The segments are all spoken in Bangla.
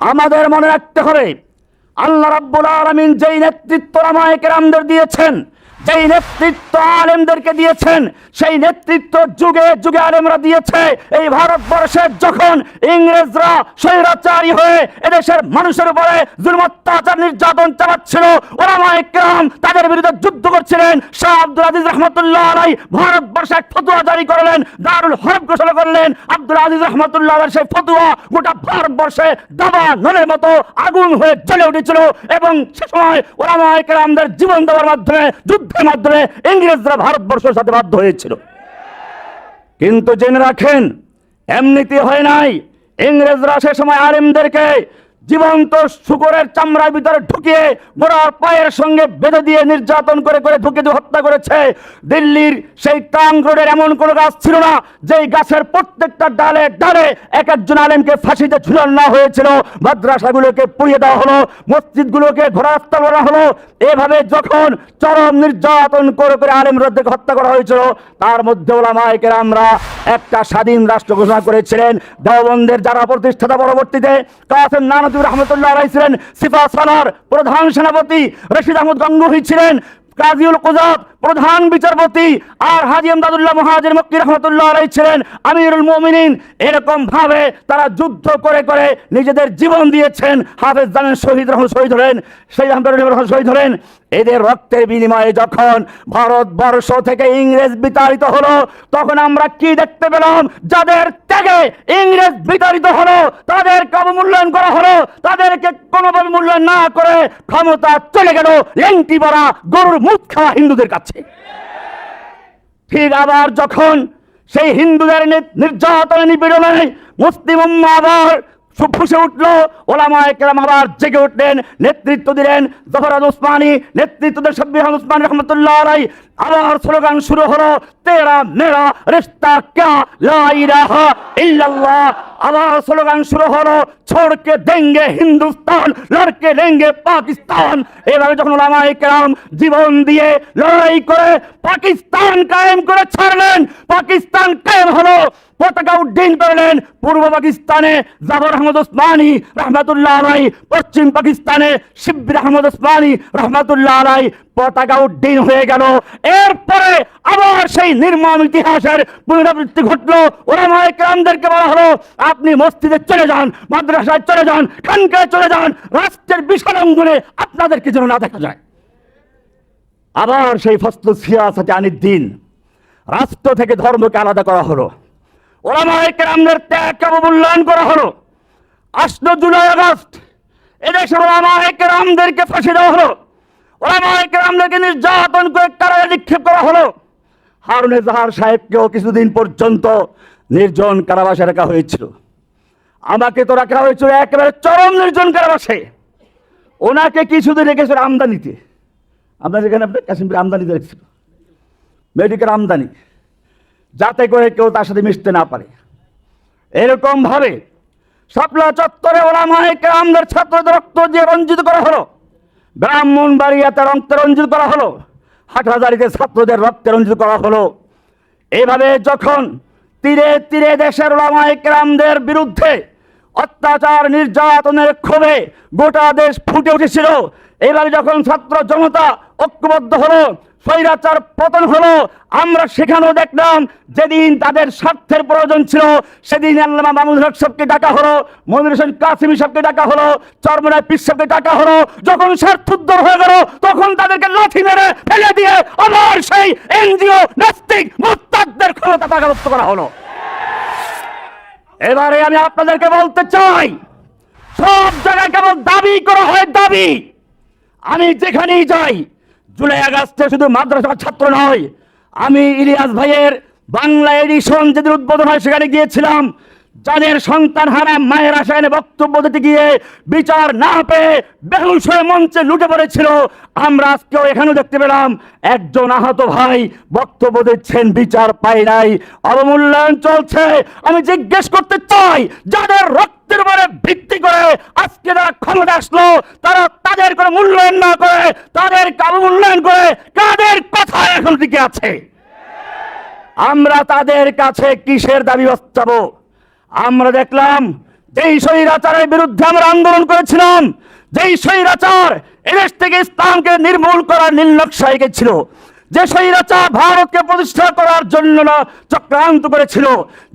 আমাদের মনে রাখতে হবে। আল্লাহ রাব্বুল আলমিন যেই নেতৃত্ব রামায় কেরামদের দিয়েছেন যেই নেতৃত্ব আলেমদেরকে দিয়েছেন, সেই নেতৃত্ব যুগে যুগে আলেমরা দিয়েছে। এই ভারতবর্ষের যখন ইংরেজরা স্বৈরাচারী হয়ে এদেশের মানুষের উপরে জুলুম, অত্যাচার, নির্যাতন চালাচ্ছিল ওলামায়ে কেরাম তাদের বিরুদ্ধে যুদ্ধ করছিলেন। শাহ আব্দুল আজিজ রহমতুল্লাহ আলাই ভারতবর্ষে এক ফতুয়া জারি করলেন, দারুল হরব ঘোষণা করলেন। আব্দুল আজিজ রহমতুল্লাহ আলাই সেই ফতুয়া গোটা ভারতবর্ষে দাবা নলের মতো আগুন হয়ে জ্বলে উঠেছিল এবং সে সময় ওলামায়ে কেরামদের জীবন দেওয়ার মাধ্যমে যুদ্ধের মাধ্যমে ইংরেজরা ভারতবর্ষের সাথে বাধ্য হয়েছিল। কিন্তু জেনে রাখেন এমনিতে হয় নাই। ইংরেজরা সে সময় আলেমদেরকে জীবন্ত শুকরের চামড়ার ভিতরে ঢুকিয়ে গোড়ার পায়ের সঙ্গে বেঁধে দিয়ে নির্যাতন করে করে ঢুকে দিয়ে হত্যা করেছে। দিল্লির সেই টাং রোডের এমন কোনো গাছ ছিল না, যেই গাছের প্রত্যেকটা ডালে ডালে এক একজন আলেমকে ফাঁসিতে ঝুলানো না হয়েছিল। মাদ্রাসাগুলোকে পুড়িয়ে দেওয়া হলো, মসজিদগুলোকে ঘোরাস্তা করা হলো। এভাবে যখন চরম নির্যাতন করে করে আলেম আলেমরাদেরকে হত্যা করা হয়েছিল, তার মধ্যে ওলামায়কের আমরা একটা স্বাধীন রাষ্ট্র ঘোষণা করেছিলেন। দেওবন্দের যারা প্রতিষ্ঠাতা পরবর্তীতে, কাসেম নানতুর রহমতুল্লাহ রায় ছিলেন সিফা সালার প্রধান সেনাপতি, রশিদ আহমদ গঙ্গোহী ছিলেন কাজিউল কুজাত প্রধান বিচারপতি, আর হাজি আমদাদুল্লাহ মহাজির মক্কি রহমতুল্লাহ আলাই ছিলেন আমিরুল মোমিনিন। এরকম ভাবে তারা যুদ্ধ করে করে নিজেদের জীবন দিয়েছেন। হাফেজ জানেন শহীদ রহমান শহীদ হলেন সেই আহমদুল্লাহ রহমান শহীদ হলেন এদের রক্তের বিনিময়ে যখন ভারতবর্ষ থেকে ইংরেজ বিতাড়িত হলো, তখন আমরা কি দেখতে পেলাম? যাদের ত্যাগে ইংরেজ বিতাড়িত হলো তাদের অবমূল্যায়ন করা হলো, তাদেরকে কোনোভাবে মূল্যায়ন না করে ক্ষমতা চলে গেল লেংটি পরা গরুর মুখ খাওয়া হিন্দুদের কাছে। ঠিক আবার যখন সেই হিন্দুদের নির্যাতনে নিপীড়নে মুসলিম আবার ফুসে উঠল। ওলামায়ে কেরাম আবার জেগে উঠলেন, নেতৃত্ব দিলেন জহরাদ উসমানী, নেতৃত্ব দেন শব্বির উসমান রহমতুল্লাহ আলাই আবার স্লোগান শুরু হলো, তেরা মেরা রিস্তা ক্যা লা ইলাহা ইল্লাল্লাহ। আবার স্লোগান শুরু হলো, ছোড়কে দেঙ্গে হিন্দুস্তান, লড়কে দেঙ্গে পাকিস্তান। এভাবে যখন ওলামায়ে কেরাম জীবন দিয়ে লড়াই করে, পাকিস্তান কায়েম করে ছাড়লেন, পাকিস্তান কায়েম হলো। পতাকা উড্ডীন করলেন পূর্ব পাকিস্তানে জাফর আহমদ ওসমানী রহমাতুল্লাহ আলাই পশ্চিম পাকিস্তানে শিবির আহমদ ওসমানী রহমাতুল্লাহ আলাই পতাকা উড্ডীন হয়ে গেল। এরপরে আবার সেই নির্মম ইতিহাসের পুনরাবৃত্তি ঘটলো। ওলামায়ে কেরামদেরকে বলা হলো, আপনি মসজিদে চলে যান, মাদ্রাসায় চলে যান, খানকায় চলে যান, রাষ্ট্রের বিশাল অঙ্গনে আপনাদেরকে যেন না দেখা যায়। আবার সেই ফসল সিয়াসাতে আনির দিন রাষ্ট্র থেকে ধর্মকে আলাদা করা হলো। ওলামায়ে কেরামদের ত্যাগকে অবমূল্যায়ন করা হলো। আসলো জুলাই আগস্ট, এদেশের ওলামায়ে কেরামদেরকে ফাঁসি দেওয়া হলো। ওলামায়ে কেরামদেরকে নির্যাতন করে কারাগারে নিক্ষেপ করা হলো। হারুনে জাহার সাহেবকেও কিছুদিন পর্যন্ত নির্জন কারাবাসে রাখা হয়েছিল। আমাকে তো রাখা হয়েছিল একেবারে চরম নির্জন কারাবাসে। ওনাকে কিছুদিন রেখেছিল আমদানিতে। আপনার এখানে আপনার কাশ্মীর আমদানিতে রেখেছিল মেডিকেল আমদানি। যাতে করে কেউ তার সাথে মিশতে না পারে। এরকম ভাবে শাপলা চত্বরে ওলামায়ে কেরামদের ছাত্রদের রক্ত দিয়ে রঞ্জিত করা হলো। ব্রাহ্মণ বাড়িয়াতে রক্তে রঞ্জিত করা হলো। হাটহাজারিতে ছাত্রদের রক্তে রঞ্জিত করা হলো। এইভাবে যখন তীরে তীরে দেশের ওলামায়ে কেরামদের বিরুদ্ধে অত্যাচার নির্যাতনের ক্ষোভে গোটা দেশ ফুটে উঠেছিল এইভাবে যখন ছাত্র জনতা ঐক্যবদ্ধ হলো স্বৈরাচার পতন হলো, আমরা সেখানেও দেখলাম যেদিন তাদের স্বার্থের প্রয়োজন ছিল, সেদিন আল্লামা মামুন হক সাহেবকে ডাকা হলো, মনির হোসেন কাসিমি সাহেবকে ডাকা হলো, চরমনায় পিস সাহেবকে ডাকা হলো। যখন স্বার্থোদ্ধার হয়ে গেল, তখন তাদেরকে লাঠি মেরে ফেলে দিয়ে আবার সেই এনজিও নাস্তিক মুস্তাকদের ক্ষমতা তাগাদত্ত করা হলো। এবারে আমি আপনাদেরকে বলতে চাই, সব জায়গায় কেবল দাবি করা হয় দাবি। আমি যেখানেই যাই জুলাই আগস্টে শুধু মাদ্রাসা ছাত্র নয়, আমি ইলিয়াস ভাইয়ের বাংলা এডিশন যেদিন উদ্বোধন হয় সেখানে গিয়েছিলাম। যাদের সন্তান হারা মায়ের আশায় বক্তব্য দিতে গিয়ে বিচার না পেয়ে বেহুশ হয়ে মঞ্চে লুটে পড়েছিল, আমরা আজকেও এখানেও দেখতে পেলাম, একজন আহত ভাই বক্তব্য দিচ্ছেন, বিচার পাই নাই, অবমূল্যায়ন চলছে। আমি জিজ্ঞেস করতে চাই, যাদের রক্তের উপরে ভিত্তি করে আজকে যারা ক্ষমতা আসলো, তারা তাদের কোনো মূল্যায়ন না করে তাদের অবমূল্যায়ন করে কাদের কথা এখন দিকে আছে? আমরা তাদের কাছে কিসের দাবি বাঁচাবো আমরা দেখলাম যেই স্বৈরাচারের বিরুদ্ধে আমরা আন্দোলন করেছিলাম, যেই স্বৈরাচার এদেশ থেকে ইসলামকে নির্মূল করার নীলনকশা এঁকেছিল যে স্বৈরাচার ভারতকে প্রতিষ্ঠা করার জন্য না চক্রান্ত করেছিল,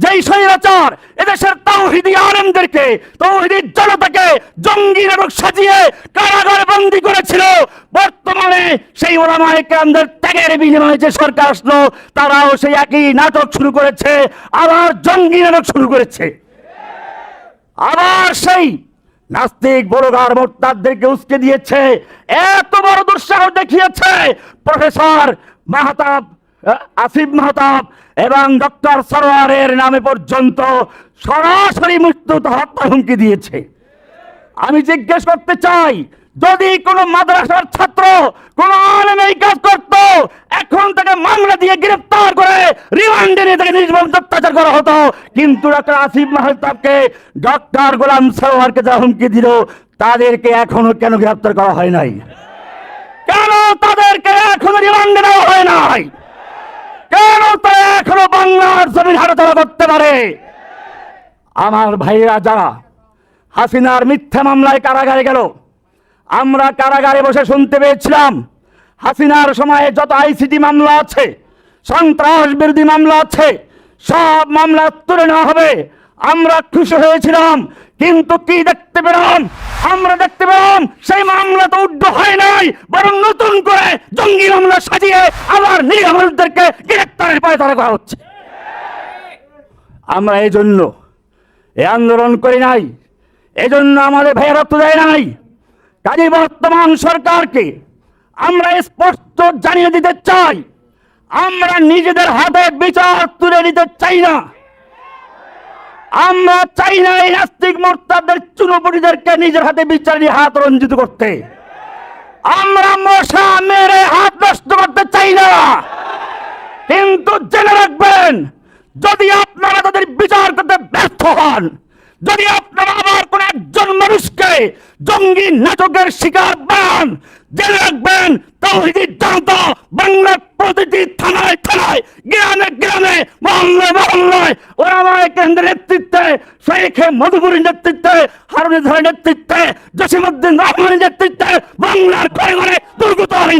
যেই স্বৈরাচার এদেশের তৌহিদি আলেমদেরকে, তৌহিদি জনতাকে জঙ্গি নাটক সাজিয়ে কারাগারে বন্দি করেছিল, বর্তমানে সেই ওলামায়ে কেরামদের ত্যাগের বিনিময়ে যে সরকার আসলো, তারাও সেই একই নাটক শুরু করেছে, আবার জঙ্গি নাটক শুরু করেছে। আবার সেই নাস্তিক বড়গার মোর্তাদেরকে উস্কে দিয়েছে। এত বড় দুঃসাহস দেখিয়েছে প্রফেসর মাহতাব আসিফ মাহতাব এবং ডক্টর সরোয়ারের নামে পর্যন্ত সরাসরি মৃত্যু হত্যা হুমকি দিয়েছে। আমি জিজ্ঞেস করতে চাই যদি কোনো মাদ্রাসার ছাত্র কোন আলেম এই কাজ করত, এখন তাকে মামলা দিয়ে গ্রেফতার করে রিমান্ডে নিয়ে তাকে নির্মম অত্যাচার করা হতো। কিন্তু ডক্টর আসিফ মাহতাবকে ডক্টর গোলাম সরোয়ারকে যা হুমকি দিল, তাদেরকে এখনও কেন গ্রেফতার করা হয় নাই? কেন তাদেরকে এখনও রিমান্ডে নেওয়া হয় নাই? কেন তারা এখনও বাংলার জমিন হাঁটাচলা করতে পারে? আমার ভাইয়েরা যারা হাসিনার মিথ্যা মামলায় কারাগারে গেল আমরা কারাগারে বসে শুনতে পেয়েছিলাম, হাসিনার সময়ে যত আইসিটি মামলা আছে, সন্ত্রাস বিরোধী মামলা আছে, সব মামলা তুলে নেওয়া হবে। আমরা খুশি হয়েছিলাম, কিন্তু কি দেখতে পেলাম? আমরা দেখতে পেলাম সেই মামলা তো উড্ড হয় নাই, বরং নতুন করে জঙ্গি মামলা সাজিয়ে আবার নিরীহদেরকে গ্রেপ্তারের পায়তারা করা হচ্ছে। আমরা এই জন্য এ আন্দোলন করি নাই, এজন্য আমাদের ভাইয়ের রক্ত দেয় নাই। কাজে বর্তমান সরকারকে আমরা স্পষ্ট জানিয়ে দিতে চাই, আমরা নিজেদের হাতে বিচার তুলে নিতে চাই না। আমরা চাই না এই নাস্তিক মোর্তাদের চুনোপুটিদেরকে নিজের হাতে বিচারে হাত রঞ্জিত করতে। আমরা মশা মেরে হাত নষ্ট করতে চাই না। কিন্তু জেনে রাখবেন, যদি আপনারা তাদের বিচার করতে ব্যর্থ হন, যদি একজন মানুষকে জঙ্গি নাটকের শিকার বান জেনে রাখবেন বাংলার প্রতিটি থানায় থানায়, গ্রামে গ্রামে, মহল্লায় মহল্লায় ওরামায় নেতৃত্বে, শেখে মধুপুরীর নেতৃত্বে, হারুন ধরের নেতৃত্বে জসিমুদ্দিন রহমানের নেতৃত্বে বাংলার ঘরে ঘরে দুর্গত হবে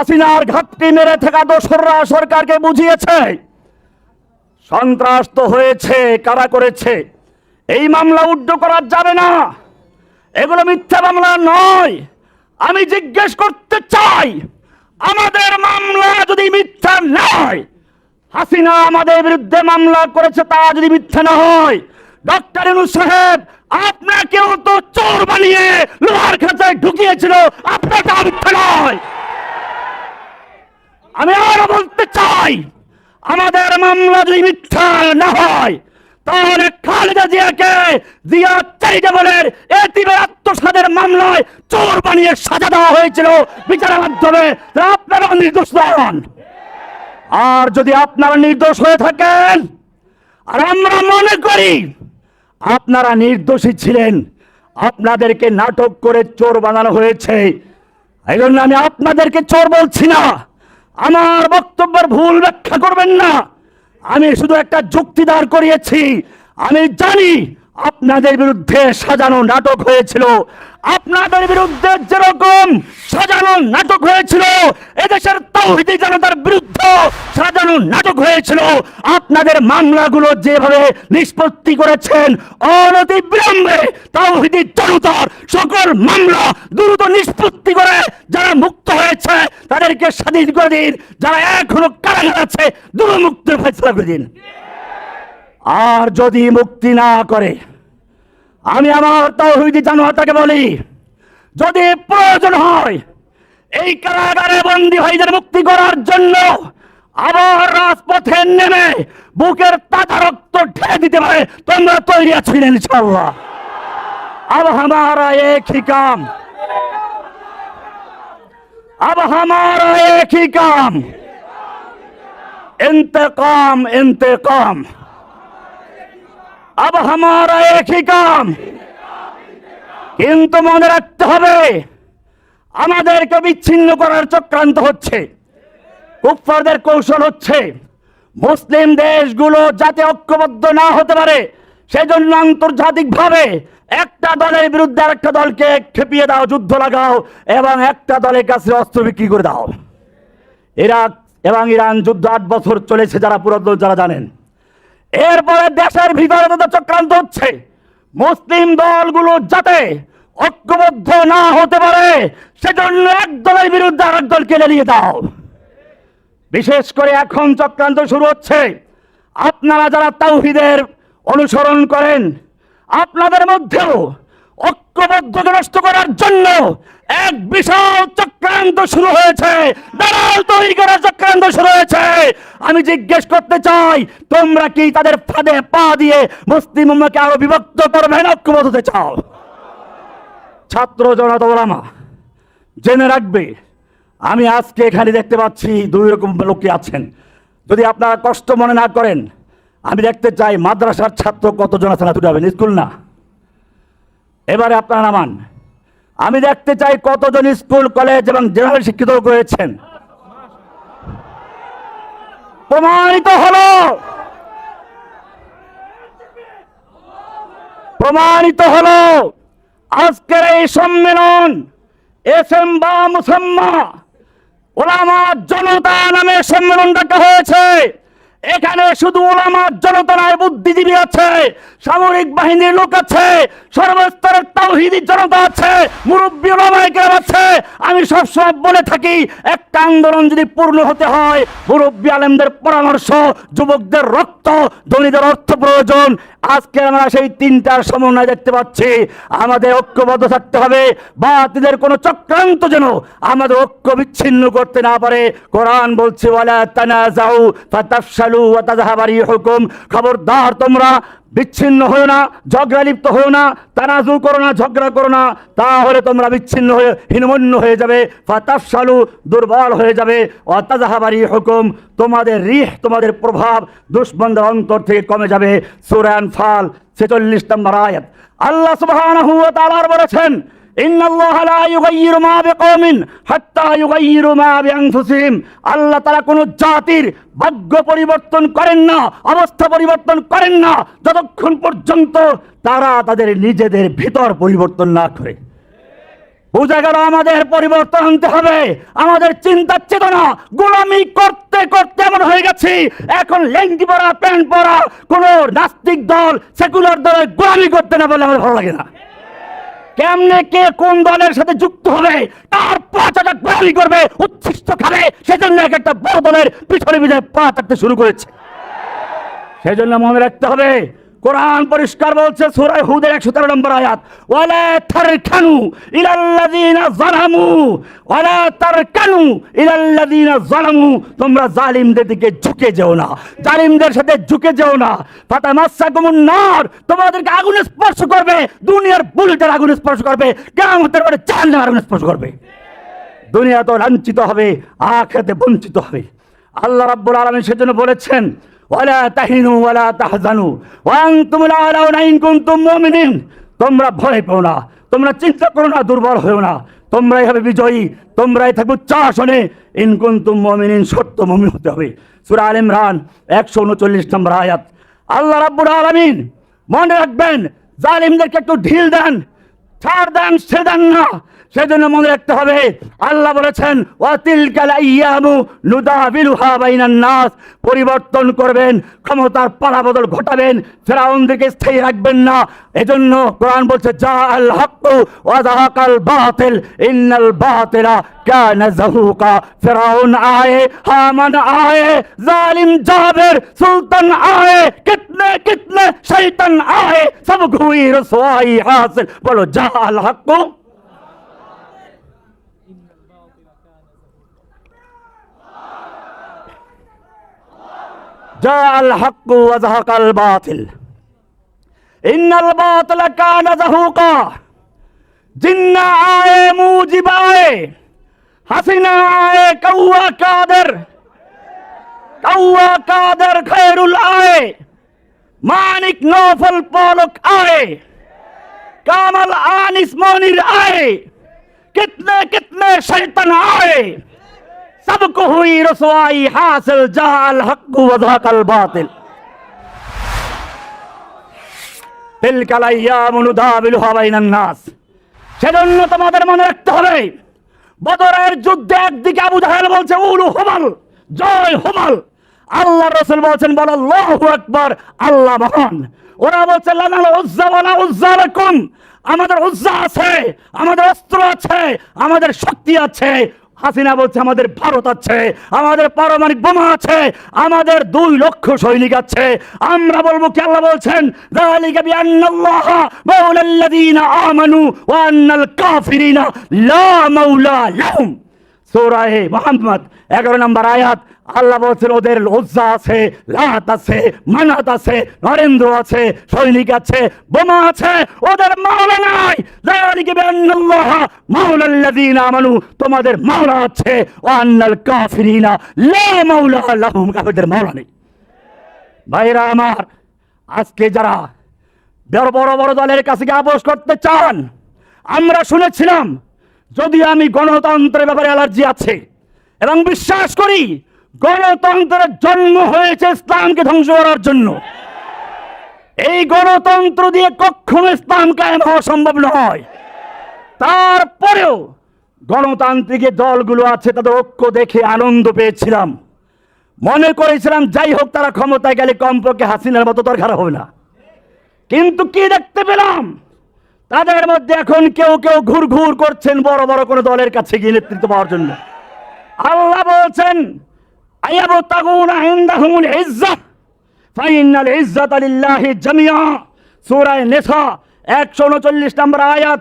হাসিনার ঘাটতি মেরে থাকা দোসররা সরকারকে বুঝিয়েছে। সন্ত্রাস তো হয়েছে, কারা করেছে? এই মামলা উড্ড করা যাবে না। এগুলো মিথ্যা মামলা নয়। আমি জিজ্ঞেস করতে চাই, আমাদের মামলা যদি মিথ্যা নয়, হাসিনা আমাদের বিরুদ্ধে মামলা করেছে তা যদি মিথ্যা না হয়, ডক্টর ইনু সাহেব, আপনাকেও তো চোর বানিয়ে লোহার খাঁচায় ঢুকিয়েছিল আপনার তা মিথ্যা নয়। আমি আরও বলতে চাই, আমাদের মামলা যদি মিথ্যা না হয়, তাহলে খালেদা জিয়াকে জিয়া চ্যারিটেবলের এতিমের আত্মসাদের মামলায় চোর বানিয়ে সাজা দেওয়া হয়েছিল বিচারের মাধ্যমে। আপনারা নির্দোষ নন। আর যদি আপনারা নির্দোষ হয়ে থাকেন, আর আমরা মনে করি আপনারা নির্দোষী ছিলেন, আপনাদেরকে নাটক করে চোর বানানো হয়েছে, এই জন্য আমি আপনাদেরকে চোর বলছি না। আমার বক্তব্যের ভুল ব্যাখ্যা করবেন না। আমি শুধু একটা যুক্তি দাঁড় করিয়েছি। আমি জানি আপনাদের বিরুদ্ধে সাজানো নাটক হয়েছিল। আপনাদের বিরুদ্ধে যেরকম সাজানো নাটক হয়েছিল, এদেশের তৌহিদি জনতার বিরুদ্ধে সাজানো নাটক হয়েছিল, আপনাদের মামলাগুলো যেভাবে নিষ্পত্তি করেছেন অনতি বিলম্বে তৌহিদি জনতার সকল মামলা দ্রুত নিষ্পত্তি করে যারা মুক্ত হয়েছে, তাদেরকে স্বাধীন করে দিন। যারা এখনও কারাগার আছে, দ্রুত ফেসলা করে দিন। আর যদি মুক্তি না করে আমি আমার তৌহিদি জানোয়ারটাকে বলি যদি প্রয়োজন হয় এই কারাগারে বন্দী ভাইদের মুক্তি করার জন্য আবার রাজপথে নেমে বুকের তাজা রক্ত ঢেলে দিতে পারে তোমরা তৈরি আছো কিনা ইনশাল্লাহ अब हमारा एक ही काम अब हमारा एक ही काम इंतकाम इंतकाम अब हमारा एक ही काम কিন্তু মনে রাখতে হবে আমাদেরকে বিচ্ছিন্ন করার চক্রান্ত হচ্ছে কুফফারদের কৌশল হচ্ছে মুসলিম দেশগুলো যাতে ঐক্যবদ্ধ না হতে পারে সেজন্য আন্তর্জাতিকভাবে একটা দলের বিরুদ্ধে আরেকটা দলকে খেপিয়ে দাও যুদ্ধ লাগাও এবং একটা দলের কাছে অস্ত্র বিক্রি করে দাও ইরাক এবং ইরান যুদ্ধ আট বছর চলেছে যারা পুরাতন যারা জানেন এরপরে দেশের ভিতরে তো চক্রান্ত হচ্ছে। মুসলিম দলগুলো যাতে ঐক্যবদ্ধ না হতে পারে, সেজন্য এক দলের বিরুদ্ধে আরেক দলকে নিয়ে দাও। বিশেষ করে এখন চক্রান্ত শুরু হচ্ছে। আপনারা যারা তাওহিদের অনুসরণ করেন, আপনাদের মধ্যেও ঐক্যবদ্ধ নষ্ট করার জন্য এক বিশাল চক্রান্ত শুরু হয়েছে। দালাল তৈরি করার চক্রান্ত শুরু হয়েছে। আমি জিজ্ঞেস করতে চাই, তোমরা কি তাদের ফাঁদে পা দিয়ে মুসলিম আরও বিভক্ত করবে না ঐক্যবদ্ধ হতে চাও? ছাত্র জনতা ওলামা জেনে রাখবে, আমি আজকে এখানে দেখতে পাচ্ছি দুই রকম লোকে আছেন। যদি আপনারা কষ্ট মনে না করেন, আমি দেখতে চাই মাদ্রাসার ছাত্র কতজন আছেন দুটো হবেন স্কুল না? এবারে আপনারা নামান। আমি দেখতে চাই কতজন স্কুল, কলেজ এবং জেনারেল শিক্ষিত রয়েছেন। প্রমাণিত হলো। প্রমাণিত হলো। আজকের এই সম্মেলন এস এম বা মুসাম্মা ওলামা জনতা নামে সম্মেলন ডাকা হয়েছে। এখানে শুধু ওলামা জনতা নয় বুদ্ধিজীবী আছে, সামরিক বাহিনীর লোক আছে, সর্বস্তরের তাওহিদি জনতা আছে, মুরব্বী ওলামাইকেরাম আছে। আমি সবসময় বলে থাকি, একটা আন্দোলন যদি পূর্ণ হতে হয়, মুরব্বী আলেমদের পরামর্শ, যুবকদের রক্ত, ধনীদের অর্থ প্রয়োজন। আজকে আমরা সেই তিনটার সমন্বয় দেখতে পাচ্ছি। আমাদের ঐক্যবদ্ধ থাকতে হবে। বাতিলের কোনো চক্রান্ত যেন আমাদের ঐক্য বিচ্ছিন্ন করতে না পারে। কোরআন বলছে, ওয়ালা তানাজাউ ফাতাফশালু ওয়া তাযহাবারি হুকুম খবরদার, তোমরা বিচ্ছিন্ন হয়েও না, ঝগড়া লিপ্ত হয়েও না, তানাজু করো না, ঝগড়া করো না, তাহলে তোমরা বিচ্ছিন্ন হয়ে, হীনমন্য হয়ে যাবে, ফাতাফশালু দুর্বল হয়ে যাবে। অতাজাহাবারি হুকুম তোমাদের রিহ, তোমাদের প্রভাব দুশ্মনদের অন্তর থেকে কমে যাবে। সুরান ফাল ছেচল্লিশ নম্বর আয়াত। আল্লাহ তাআলা বলেছেন আল্লাহ তাআলা কোন জাতির ভাগ্য পরিবর্তন করেন না, অবস্থা পরিবর্তন করেন না, যতক্ষণ পর্যন্ত তারা তাদের নিজেদের ভিতর পরিবর্তন না করে। বোঝা গেল আমাদের পরিবর্তন আনতে হবে, আমাদের চিন্তা চেতনা গোলামি করতে করতে এমন হয়ে গেছি, এখন লেঙ্গি পরা, প্যান্ট পরা, কোন নাস্তিক দল সেকুলার দলের গোলামি করতে না বলে আমার ভালো লাগে না। কেমনে কে কোন দলের সাথে যুক্ত হবে? তার পা চাটা গোলামি করবে, উচ্ছিষ্ট খাবে। সেজন্য এক একটা বড় দলের পিছনে পিছনে পা থাকতে শুরু করেছে। সেজন্য মনে রাখতে হবে কোরআন পরিষ্কার বলছে, সূরা হুদের 113 নম্বর আয়াত, ওয়ালা তারকানু ইলাল্লাযিনা যালামু, ওয়ালা তারকানু ইলাল্লাযিনা যালামু। তোমরা জালিমদের দিকে ঝুঁকে যেও না, জালিমদের সাথে ঝুঁকে যেও না। ফাতামাসসাকুমুন নার, তোমাদেরকে আগুনে স্পর্শ করবে, দুনিয়ার বুলেটের আগুনে স্পর্শ করবে, কিয়ামতের পরে জাহান্নামের আগুনে স্পর্শ করবে। দুনিয়া তো লাঞ্ছিত হবে আখেতে বঞ্চিত হবে। আল্লাহ রাব্বুল আলামিন সেজন্য বলেছেন তাহিনু মুমিনিন। তোমরা ভয় পেও না, তোমরা চিন্তা করো না, দুর্বল হয়েও না। তোমরাই হবে বিজয়ী, তোমরাই থাকবে চাষনে ইন কুনতুম মুমিনিন, সত্য মুমিন হতে হবে। সূরা আল ইমরান 139 নম্বর আয়াত। আল্লাহ রাব্বুল আলামিন মনে রাখবেন, জালিমদেরকে একটু ঢিল দেন। ছাড় দেন সে দেন না, সেজন্য মনে রাখতে হবে, আল্লাহ বলেছেন ওয়াতিল কালাইয়ামু নুদাবিলুহা বাইনান নাস, পরিবর্তন করবেন, ক্ষমতার পালাবদল ঘটাবেন ফেরাউনদেরকে স্থায়ী রাখবেন না। এজন্য কোরআন বলছে যা আল্লাহ হাক্কু ওয়া বাতিল, ইন্নাল বাতিলা কানা যাহুকা ফেরাউন আয়ে হামান আয়ে জালিম জাবের সুলতান আয়ে কিতনে কিতনে শৈতান আয়ে সব ঘুই রসওয়াই হাসিল বলো যা আল হাক্কু جاء الحق وزهق الباطل إن الباطل كان زهوقا জিন্না আয়ে মুজিব আয়ে হাসিনা আয়ে কৌয়া কাদের কাউয়া কাদের খৈরুল আয়ে মানিক নফল পলক आए कामल आनिस मोनिर आए कितने कितने शैतान आए सबको हुई रसवाई हासिल जाल हक वधकल बातिल তিলকা লাইয়াম নুদাবিলুহা বাইনান নাস সেজন্য তোমাদের মনে রাখতে হবে বদরের যুদ্ধে একদিকে আবু জাহেল বলছে, উলু হুমাল, জয় হোমাল। আল্লাহ রসুল বলছেন, বলো, আল্লাহু আকবার, আল্লাহ মহান। ওরা বলছে, লানাল উজ্জা ওয়ালা উজ্জা লাকুম। আমাদের উজ্জা আছে, আমাদের অস্ত্র আছে, আমাদের শক্তি আছে। হাসিনা বলছে, আমাদের ভারত আছে, আমাদের পারমাণবিক বোমা আছে, আমাদের দুই লক্ষ সৈনিক আছে। আমরা বলব, কি আল্লাহ বলছেন? আমানু ওয়া আন্নাল কাফিরিনা, লা মাওলা লাহুম। সূরায়ে মুহাম্মদ 11 নম্বর আয়াত, আল্লাহ বলছেন, ওদের লজ্জা আছে, লাত আছে, মানাত আছে, নরেন্দ্র আছে, সৈনিক আছে, বোমা আছে, ওদের মাওলা নাই। আমানু, তোমাদের মাওলা আছে আন্নাল কাফিরিনা, লা মাওলা লাহুম কাফিরদের মাওলা নেই। ভাইরা আমার, আজকে যারা বড় বড় বড় দলের কাছে গিয়ে করতে চান, আমরা শুনেছিলাম যদি আমি গণতন্ত্রের ব্যাপারে অ্যালার্জি আছে এবং বিশ্বাস করি গণতন্ত্রের জন্ম হয়েছে ইসলামকে ধ্বংস করার জন্য, এই গণতন্ত্র দিয়ে কখনো ইসলাম কায়েম হওয়া সম্ভব নয়। তারপরেও গণতান্ত্রিক দলগুলো আছে, তাদের ঐক্য দেখে আনন্দ পেয়েছিলাম। মনে করেছিলাম, যাই হোক, তারা ক্ষমতায় গেলে কমপক্ষে হাসিনার মতো দরকার হবে না। কিন্তু কি দেখতে পেলাম? তাদের মধ্যে এখন কেউ কেউ ঘুর ঘুর করছেন বড় বড় কোনো দলের কাছে গিয়ে নেতৃত্ব পাওয়ার জন্য। আল্লাহ বলছেন আয়াবু তাগুনা ইনদাহুমুল ইজ্জাত ফাইনাল ইজ্জাত লিল্লাহি জামিয়া সূরা নিসা 139 নম্বর আয়াত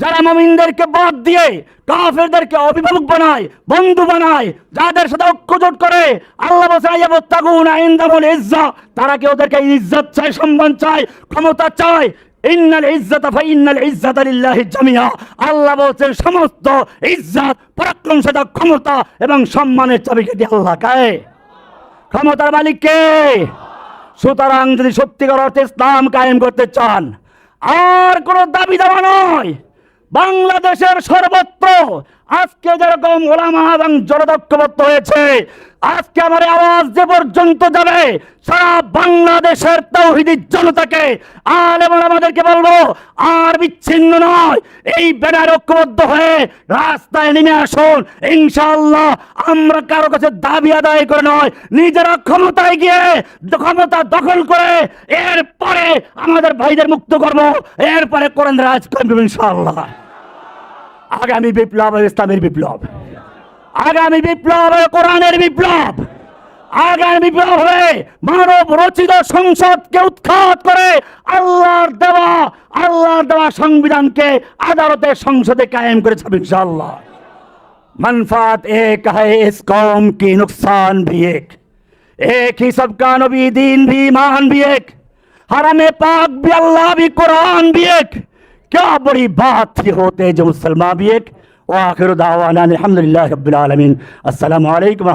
যারা মুমিনদেরকে বাদ দিয়ে কাফেরদেরকে অভিভাবক বানায়, বন্ধু বানায়, যাদের সাথে ঐক্যজোট করে, আল্লাহ বলছে আয়াবুত্তাগুনা ইনদামুল ইজ্জা তারা কি ওদেরকে ইজ্জত চায়, সম্মান চায়, ক্ষমতা চায়? ইন্নাল ইজ্জাতা ফাইন্নাল ইজ্জাতা লিল্লাহি জামিয়া আল্লাহ বলছেন, সমস্ত ইজ্জত পরাক্রমশীলতা ক্ষমতা এবং সম্মানের চাবিকাঠি আল্লাহ কায় ক্ষমতার মালিক কে? সুতরাং যদি সত্যিকার অর্থে ইসলাম কায়েম করতে চান, আর কোনো দাবি দেওয়া নয়। বাংলাদেশের সর্বত্র আজকে যেরকম ওলামা এবং জনদক্ষবদ্ধ হয়েছে, আজকে আমার আওয়াজ যে পর্যন্ত যাবে, সারা বাংলাদেশের তৌহিদি জনতাকে আর এবং আমাদেরকে বলব, আর বিচ্ছিন্ন নয়, এই ব্যানার ঐক্যবদ্ধ হয়ে রাস্তায় নেমে আসুন। ইনশাল্লাহ আমরা কারও কাছে দাবি আদায় করে নয়, নিজেরা ক্ষমতায় গিয়ে ক্ষমতা দখল করে, এরপরে আমাদের ভাইদের মুক্ত করব, এরপরে করেন রাজ করব ইনশাআল্লাহ। আগামী বিপ্লব ইসলামের বিপ্লব। আগামী বিপ্লব কোরআনের বিপ্লব। আগামী বিপ্লব হয়ে মানব রচিত সংসদকে উৎখাত করে আল্লাহর দেওয়া আল্লাহর দেওয়া সংবিধানকে আদালতের সংসদে কায়েম করে ছবি منفات ایک কম কি قوم کی এক। بھی ایک ایک ہی سب کا نبی دین بھی ایمان ভি ایک حرم پاک ভি اللہ क्या बड़ी बात थी होते जो मुसलमान भी एक वाखिर दावाना अल्हम्दुलिल्लाह रब्बिल आलमीन अस्सलाम वालेकुम